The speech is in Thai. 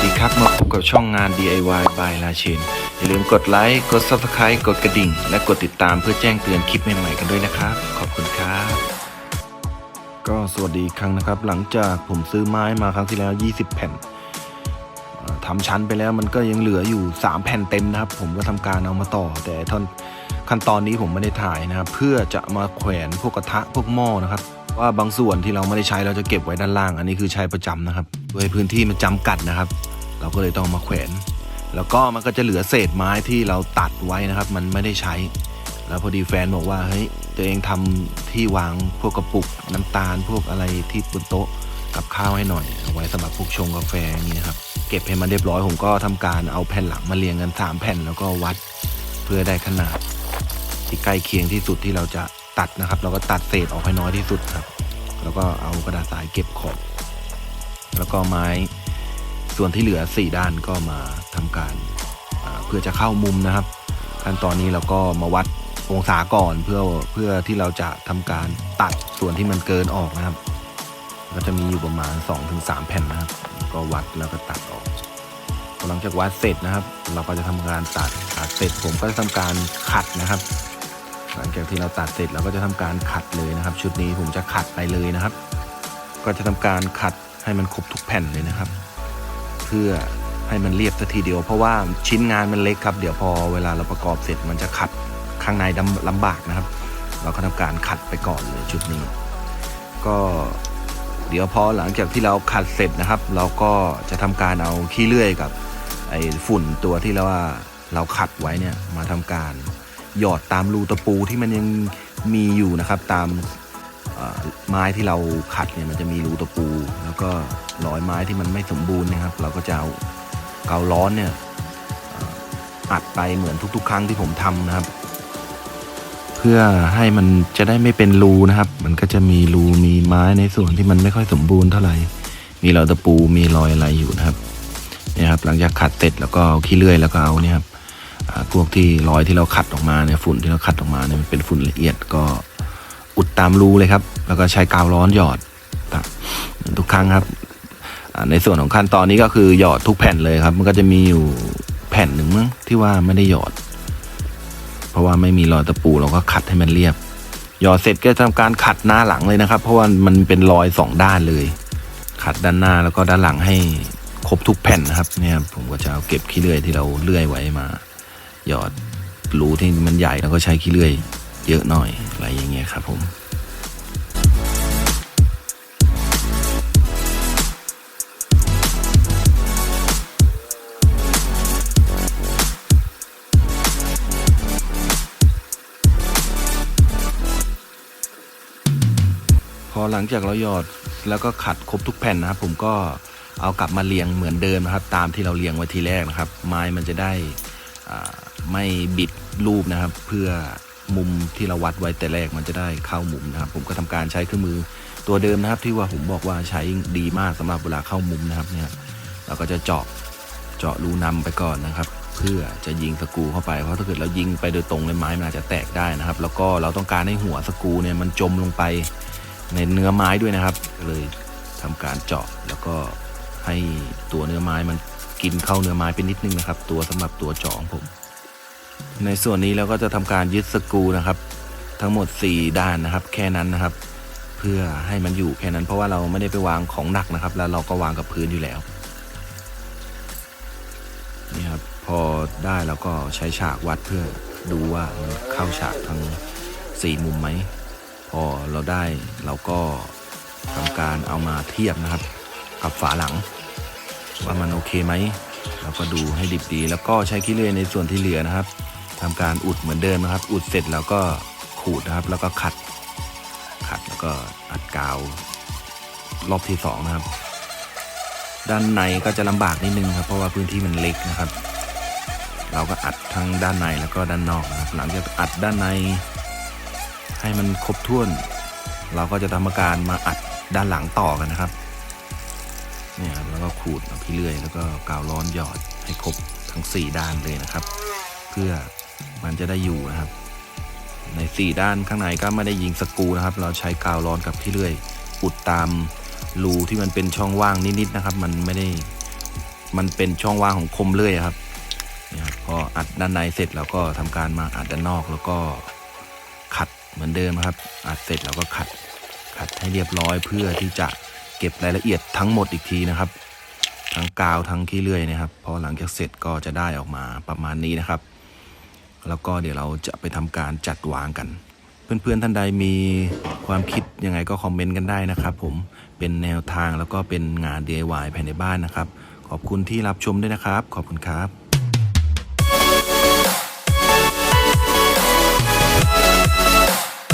สดีครับ มาพบกับช่องงาน DIY by ลาเชนอย่าลืมกดไลค์ กด Subscribe กดกระดิ่ง และกดติดตามเพื่อแจ้งเตือนคลิปใหม่ๆกันด้วยนะครับ ขอบคุณครับ ก็สวัสดีครั้งนะครับ หลังจากผมซื้อไม้มาครั้งที่แล้ว 20 แผ่นทำชั้นไปแล้วมันก็ยังเหลืออยู่ 3 แผ่นเต็มนะครับ ผมก็ทำการเอามาต่อ แต่ท่อนขั้นตอนนี้ผมไม่ได้ถ่ายนะครับเพื่อจะมาแขวนพวกกระทะพวกหม้อนะครับว่าบางส่วนที่เราไม่ได้ใช้เราจะเก็บไว้ด้านล่าง อันนี้คือใช้ประจำนะครับด้วยพื้นที่มันจำกัดนะครับ เราก็เลยต้องมาแขวน แล้วก็มันก็จะเหลือเศษไม้ที่เราตัดไว้นะครับ มันไม่ได้ใช้ แล้วพอดีแฟนบอกว่าเฮ้ยตัวเองทำที่วางพวกกระปุกน้ำตาล พวกอะไรที่บนโต๊ะกับข้าวให้หน่อยเอาไว้สำหรับพวกชงกาแฟอย่างนี้นะครับเก็บให้มันเรียบร้อยผมก็ทำการเอาแผ่นหลังมาเรียงกันสามแผ่นแล้วก็วัดเพื่อได้ขนาด ที่ใกล้เคียงที่สุดที่เราจะตัดนะครับ เราก็ตัดเศษออกให้น้อยที่สุดครับ แล้วก็เอากระดาษทรายเก็บขอบแล้วก็ไม้ ส่วนที่เหลือสี่ด้านก็มาทำการเพื่อจะเข้ามุมนะครับ ขั้นตอนนี้เราก็มาวัดองศาก่อนเพื่อเพื่อที่เราจะทำการตัดส่วนที่มันเกินออกนะครับ ก็จะมีอยู่ประมาณ 2-3 แผ่นนะครับ ก็วัดแล้วก็ตัดออกหลังจากวัดเสร็จนะครับ เราก็จะทำการตัดตัดเสร็จผมก็จะทำการขัดนะครับ หลังจากที่เราตัดเสร็จเราก็จะทำการขัดเลยนะครับ ชุดนี้ผมจะขัดไปเลยนะครับ ก็จะทำการขัดให้มันครบทุกแผ่นเลยนะครับ เพื่อให้มันเรียบสักทีเดียวเพราะว่าชิ้นงานมันเล็กครับ เดี๋ยวพอเวลาเราประกอบเสร็จมันจะขัดข้างในดำลำบากนะครับ เราก็ทำการขัดไปก่อนเลยชุดนี้ ก็เดี๋ยวพอหลังจากที่เราขัดเสร็จนะครับ เราก็จะทำการเอาขี้เลื่อยกับไอ้ฝุ่นตัวที่เราว่าเราขัดไว้เนี่ยมาทำการหยอดตามรูตะปูที่มันยังมีอยู่นะครับ ตาม ไม้ที่เราขัดเนี่ยมันจะมีรูตะปู แล้วก็รอยไม้ที่มันไม่สมบูรณ์นะครับ เราก็จะเอาเกาล้อนเนี่ยอัดไปเหมือนทุก ๆ ครั้งที่ผมทำนะครับ เพื่อให้มันจะได้ไม่เป็นรูนะครับ มันก็จะมีรูมีไม้ในส่วนที่มันไม่ค่อยสมบูรณ์เท่าไหร่มีรอยตะปูมีรอยอะไรอยู่นะครับเนี่ยครับหลังจากขัดเสร็จแล้วก็เอาขี้เลื่อยแล้วก็เอาเนี่ยครับพวกที่รอยที่เราขัดออกมาเนี่ยฝุ่นที่เราขัดออกมาเนี่ยมันเป็นฝุ่นละเอียดก็ อุดตามรูเลยครับ แล้วก็ใช้กาวร้อนหยอดทุกครั้งครับ ในส่วนของขั้นตอนนี้ก็คือหยอดทุกแผ่นเลยครับ มันก็จะมีอยู่แผ่นหนึ่งมั้งที่ว่าไม่ได้หยอด เพราะว่าไม่มีรอยตะปูเราก็ขัดให้มันเรียบ หยอดเสร็จก็ทำการขัดหน้าหลังเลยนะครับ เพราะว่ามันเป็นรอยสองด้านเลย ขัดด้านหน้าแล้วก็ด้านหลังให้ครบทุกแผ่นนะครับ เนี่ยผมก็จะเอาเก็บขี้เลื่อยที่เราเลื่อยไว้มา หยอดรูที่มันใหญ่แล้วก็ใช้ขี้เลื่อย เยอะหน่อยอะไรอย่างเงี้ยครับผมพอหลังจากเราหยอดแล้วก็ขัดครบทุกแผ่นนะครับ ผมก็เอากลับมาเรียงเหมือนเดิมนะครับ ตามที่เราเรียงไว้ทีแรกนะครับ ไม้มันจะได้ไม่บิดรูปนะครับ เพื่อ มุมที่เราวัดไว้แต่แรกมันจะได้เข้ามุมนะครับ ผมก็ทำการใช้เครื่องมือตัวเดิมนะครับ ที่ว่าผมบอกว่าใช้ดีมากสำหรับเวลาเข้ามุมนะครับเนี่ยเราก็จะเจาะเจาะรูนำไปก่อนนะครับ เพื่อจะยิงสกูเข้าไปเพราะถ้าเกิดเรายิงไปโดยตรงเลยไม้มันอาจจะแตกได้นะครับ แล้วก็เราต้องการให้หัวสกูเนี่ยมันจมลงไปในเนื้อไม้ด้วยนะครับ เลยทำการเจาะแล้วก็ให้ตัวเนื้อไม้มันกินเข้าเนื้อไม้ไปนิดนึงนะครับ ตัวสำหรับตัวเจาะของผม ในส่วนนี้เราก็จะทำการยึดสกรูนะครับ ทั้งหมด 4 ด้านนะครับ แค่นั้นนะครับ เพื่อให้มันอยู่แค่นั้นเพราะว่าเราไม่ได้ไปวางของหนักนะครับ แล้วเราก็วางกับพื้นอยู่แล้วนี่ครับพอได้เราก็ใช้ฉากวัดเพื่อดูว่ามันเข้าฉากทั้งสี่มุมไหมพอเราได้เราก็ทำการเอามาเทียบนะครับ กับฝาหลัง ว่ามันโอเคไหมเราก็ดูให้ดิบดี แล้วก็ใช้ขี้เลื่อยในส่วนที่เหลือนะครับ ทำการอุดเหมือนเดิมนะครับ อุดเสร็จแล้วก็ขูดนะครับ แล้วก็ขัด ขัดแล้วก็อัดกาว รอบที่สองนะครับ ด้านในก็จะลำบากนิดนึงครับ เพราะว่าพื้นที่มันเล็กนะครับ เราก็อัดทั้งด้านในแล้วก็ด้านนอกนะครับ หลังจากอัดด้านใน ให้มันครบถ้วน เราก็จะทำการมาอัดด้านหลังต่อกันนะครับเนี่ยครับแล้วก็ขูดเอาที่เลื่อย แล้วก็กาวร้อนหยอดให้ครบทั้ง 4 ด้านเลยนะครับ เพื่อ มันจะได้อยู่นะครับ ใน 4 ด้านข้างในก็ไม่ได้ยิงสกูนะครับ เราใช้กาวร้อนกับที่เลื่อยอุดตามรูที่มันเป็นช่องว่างนิดๆนะครับ มันไม่ได้มันเป็นช่องว่างของคมเลื่อยครับนี่ครับพออัดด้านในเสร็จเราก็ทำการมาอัดด้านนอกแล้วก็ขัดเหมือนเดิมครับ อัดเสร็จเราก็ขัดขัดให้เรียบร้อยเพื่อที่จะเก็บรายละเอียดทั้งหมดอีกทีนะครับ ทั้งกาวทั้งขี้เลื่อยนะครับพอหลังจากเสร็จก็จะได้ออกมาประมาณนี้นะครับ แล้วก็เดี๋ยวเราจะไปทำการจัดวางกัน เพื่อนๆท่านใดมีความคิดยังไงก็คอมเมนต์กันได้นะครับ ผมเป็นแนวทางแล้วก็เป็นงาน DIY ภายในบ้านนะครับ ขอบคุณที่รับชมด้วยนะครับ ขอบคุณครับ